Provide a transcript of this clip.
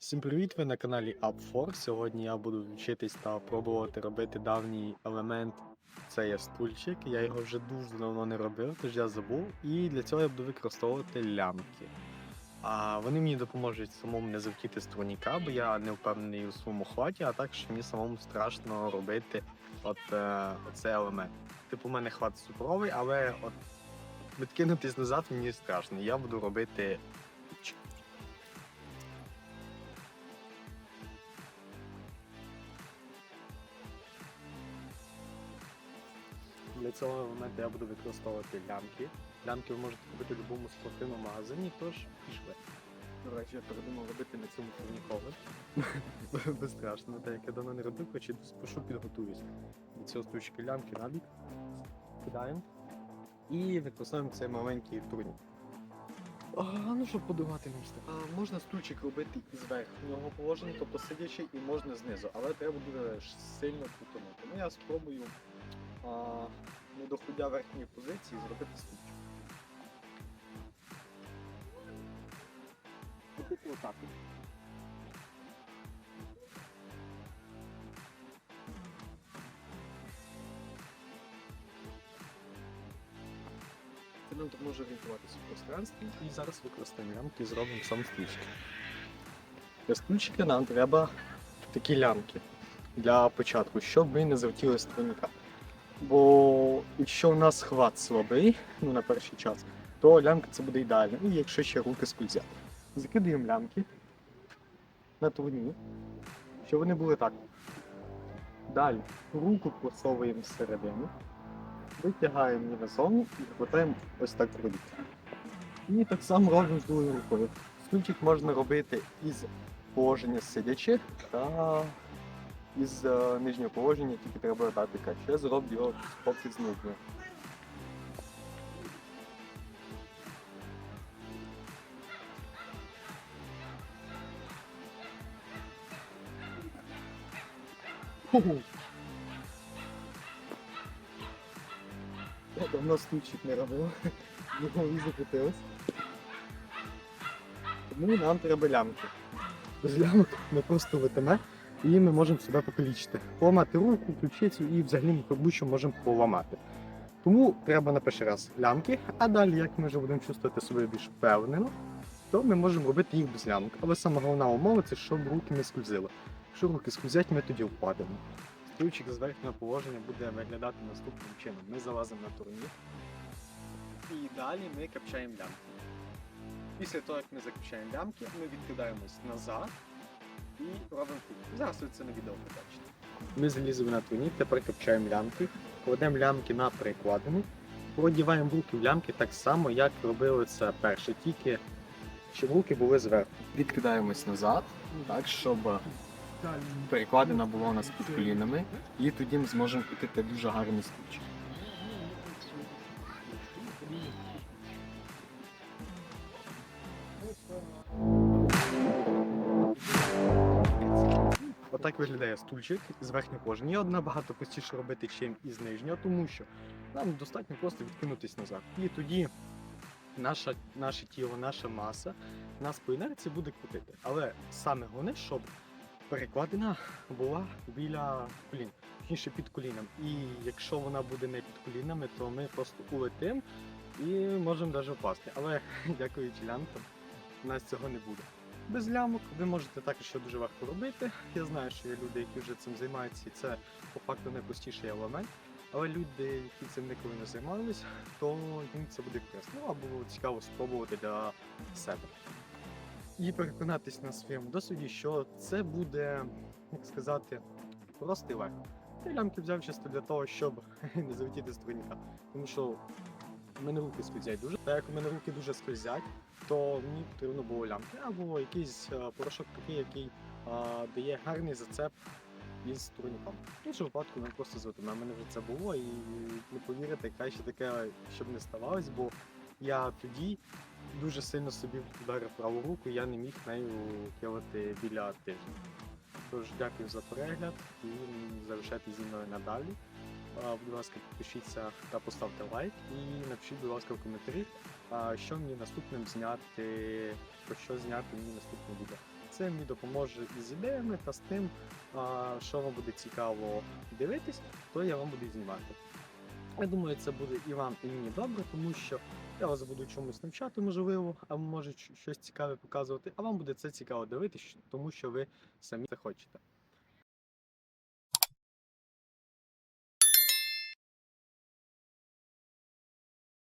Всім привіт! Ви на каналі Up4. Сьогодні я буду вчитись та пробувати робити давній елемент. Це є стульчик. Я його вже дуже давно не робив, тож я забув. І для цього я буду використовувати лямки. А вони мені допоможуть самому не завтіти з турніка, бо я не впевнений у своєму хваті, а також мені самому страшно робити от е, оцей елемент. Типу, у мене хват суперовий, але от відкинутись назад мені страшно. Я буду робити Для цього елементу я буду використовувати лямки. Лямки ви можете купити в будь-якому спортивному магазині, тож пішли. До речі, я передумав робити на цьому турнікове. Бо страшно, так як я давно не робив, хоч і спершу підготуюсь. Від цього стручки лямки на бік. Кидаємо. І використовуємо цей маленький турнік. А, ну щоб подавати нам А, можна стульчик робити із верхнього положення, тобто сидячи, і можна знизу, але треба буде сильно крутонути. Ну я спробую а, не доходя верхньої позиції зробити стульчик. Ну, Типу отак. от. Це орієнтуватися в пространстві. І зараз використаємо лямки і зробимо сам стульчик. Для стульчика нам треба такі лямки для початку, щоб ми не завтіли з турніка. Бо якщо у нас хват слабий, ну на перший час, то лямка це буде ідеально. І якщо ще руки скользять. Закидаємо лямки на турні, щоб вони були так. Далі руку просовуємо всередину, витягаємо її назовні і хватаємо ось так в. І так само робимо з другою рукою. Стульчик можна робити із положення сидячи та із е, нижнього положення, тільки треба дати каче. Я зроблю його поки з нижнього. Ху-ху. Я давно стульчик не робив. Голові закрутилось. Тому нам треба лямки. Без лямок ми просто летимо і ми можемо себе покалічити. Поламати руку, ключицю і взагалі ми будь-що можемо поламати. Тому треба на перший раз лямки, а далі, як ми вже будемо чувствувати себе більш впевнено, то ми можемо робити їх без лямок. Але саме головна умова це щоб руки не скользили. Якщо руки скользять, ми тоді впадемо. Стульчик з верхнього положення буде виглядати наступним чином. Ми залазимо на турнір і далі ми капчаємо лямки. Після того, як ми закапчаємо лямки, ми відкидаємось назад і робимо круг. Зараз ви це на відео побачите. Ми залізли на турнір, тепер капчаємо лямки, кладемо лямки на перекладину, продіваємо руки в лямки так само, як робили це перше, тільки щоб руки були зверху. Відкидаємось назад, так, щоб перекладина була у нас під колінами, і тоді ми зможемо крутити дуже гарний стульчик. Отак виглядає стульчик з верхнього положення. Його набагато простіше робити, чим із нижнього, тому що нам достатньо просто відкинутись назад. І тоді наша, наше тіло, наша маса нас по інерції буде крутити. Але саме головне, щоб перекладина була біля колін, точніше під коліном. І якщо вона буде не під колінами, то ми просто улетимо і можемо навіть впасти. Але дякуючи лямкам, у нас цього не буде. Без лямок ви можете також ще дуже легко робити. Я знаю, що є люди, які вже цим займаються, і це по факту найпростіший елемент. Але люди, які цим ніколи не займалися, то їм це буде корисно Ну, або цікаво спробувати для себе. І переконатись на своєму досвіді, що це буде, як сказати, просто і легко. Я лямки взяв чисто для того, щоб не залетіти з турніка. Тому що в мене руки скользять дуже. Та як у мене руки дуже скользять, то мені потрібно було лямки або якийсь е, порошок такий, який е, дає гарний зацеп із турніком. В іншому випадку ми просто звикнемо. У мене вже це було і не повірите, краще таке, щоб не ставалось, бо я тоді дуже сильно собі вдарив праву руку, і я не міг нею килити біля тижня. Тож дякую за перегляд і залишайтесь зі мною надалі. Будь ласка, підпишіться та поставте лайк і напишіть, будь ласка, в коментарі, що мені наступним зняти, про що зняти мені наступне відео. це мені допоможе з ідеями та з тим, що вам буде цікаво дивитись, то я вам буду знімати. Я думаю, це буде і вам, і мені добре, тому що я вас буду чомусь навчати, можливо, а може щось цікаве показувати, а вам буде це цікаво дивитись, тому що ви самі це хочете.